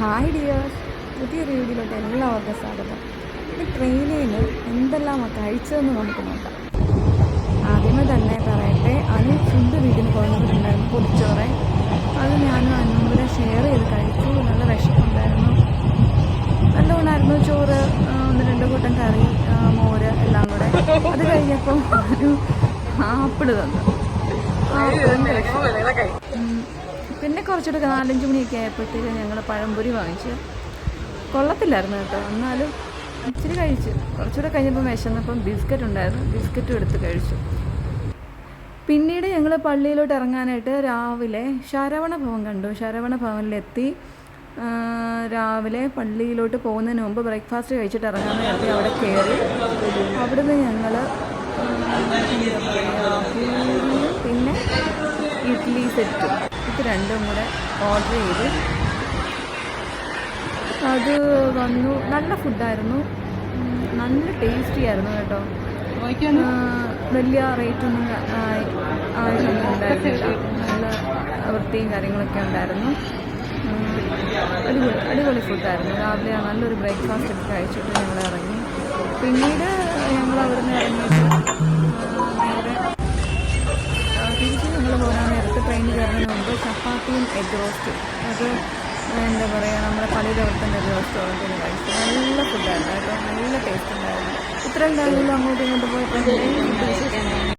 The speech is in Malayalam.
ഹായ് ഡിയേഴ്സ് പുതിയൊരു വീഡിയോയിലോട്ട് എല്ലാവർക്കും സ്വാഗതം. ഈ ട്രെയിനിൽ നിന്ന് എന്തെല്ലാമാണ് കഴിച്ചതെന്ന് നമുക്ക് നോക്കാം. ആദ്യമേ തന്നെ പറയട്ടെ അതിന് ഫുഡ് വീട്ടിൽ നിന്ന് കൊണ്ടുവന്നിട്ടുണ്ടായിരുന്നു പൊടിച്ചോറെ അത് ഞാനും അന്നും കൂടെ ഷെയർ ചെയ്ത് കഴിച്ചു. നല്ല വിശപ്പുണ്ടായിരുന്നു. നല്ല ഉണ്ടായിരുന്നു ചോറ് ഒന്ന് രണ്ട് കൂട്ടം കറി മോര് എല്ലാം കൂടെ. അത് കഴിഞ്ഞപ്പം ഒരു തന്നു. ആപ്പിളും കഴിച്ചു? ഉം. പിന്നെ കുറച്ചുകൂടെ നാലഞ്ച് മണിയൊക്കെ ആയപ്പോഴത്തേക്ക് ഞങ്ങൾ പഴംപൊരി വാങ്ങിച്ച്. കൊള്ളത്തില്ലായിരുന്നു കേട്ടോ. എന്നാലും ഇച്ചിരി കഴിച്ചു. കുറച്ചുകൂടെ കഴിഞ്ഞപ്പോൾ വിശന്നപ്പം ബിസ്ക്കറ്റ് ഉണ്ടായിരുന്നു. ബിസ്ക്കറ്റും എടുത്ത് കഴിച്ചു. പിന്നീട് ഞങ്ങൾ പള്ളിയിലോട്ട് ഇറങ്ങാനായിട്ട് രാവിലെ ശരവണ ഭവൻ കണ്ടു. ശരവണ ഭവനിലെത്തി. രാവിലെ പള്ളിയിലോട്ട് പോകുന്നതിന് മുമ്പ് ബ്രേക്ക്ഫാസ്റ്റ് കഴിച്ചിട്ട് ഇറങ്ങാൻ കരുതി അവിടെ കയറി. അവിടുന്ന് ഞങ്ങൾ പിന്നെ ഇഡ്ഡലി സെറ്റും. ഇത് രണ്ടും കൂടെ ഓർഡർ ചെയ്ത് അത് വന്നു. നല്ല ഫുഡായിരുന്നു നല്ല ടേസ്റ്റി ആയിരുന്നു കേട്ടോ. വലിയ റേറ്റൊന്നും ഉണ്ടായിരുന്നില്ല നല്ല വൃത്തിയും കാര്യങ്ങളൊക്കെ ഉണ്ടായിരുന്നു. അടിപൊളി അടിപൊളി ഫുഡായിരുന്നു രാവിലെ നല്ലൊരു ബ്രേക്ക്ഫാസ്റ്റ് ഒക്കെ കഴിച്ചിട്ട് ഞങ്ങൾ ഇറങ്ങി. പിന്നീട് ഞങ്ങൾ അവിടെ നിന്ന് ഇറങ്ങിയിട്ട് ട്രെയിനിൽ കയറുന്നതിന് മുമ്പ് ചപ്പാത്തിയും എഗ് റോസ്റ്റും. അത് എന്താ പറയുക നമ്മുടെ എഗ് ഒരു റെസ്റ്റോറന്റിൽ നിന്ന് കഴിച്ചു. നല്ല ഫുഡായിരുന്നു കേട്ടോ നല്ല ടേസ്റ്റ് ഉണ്ടായിരുന്നു. ഇത്രയും കാര്യങ്ങളും അങ്ങോട്ടും ഇങ്ങോട്ടും വിശേഷം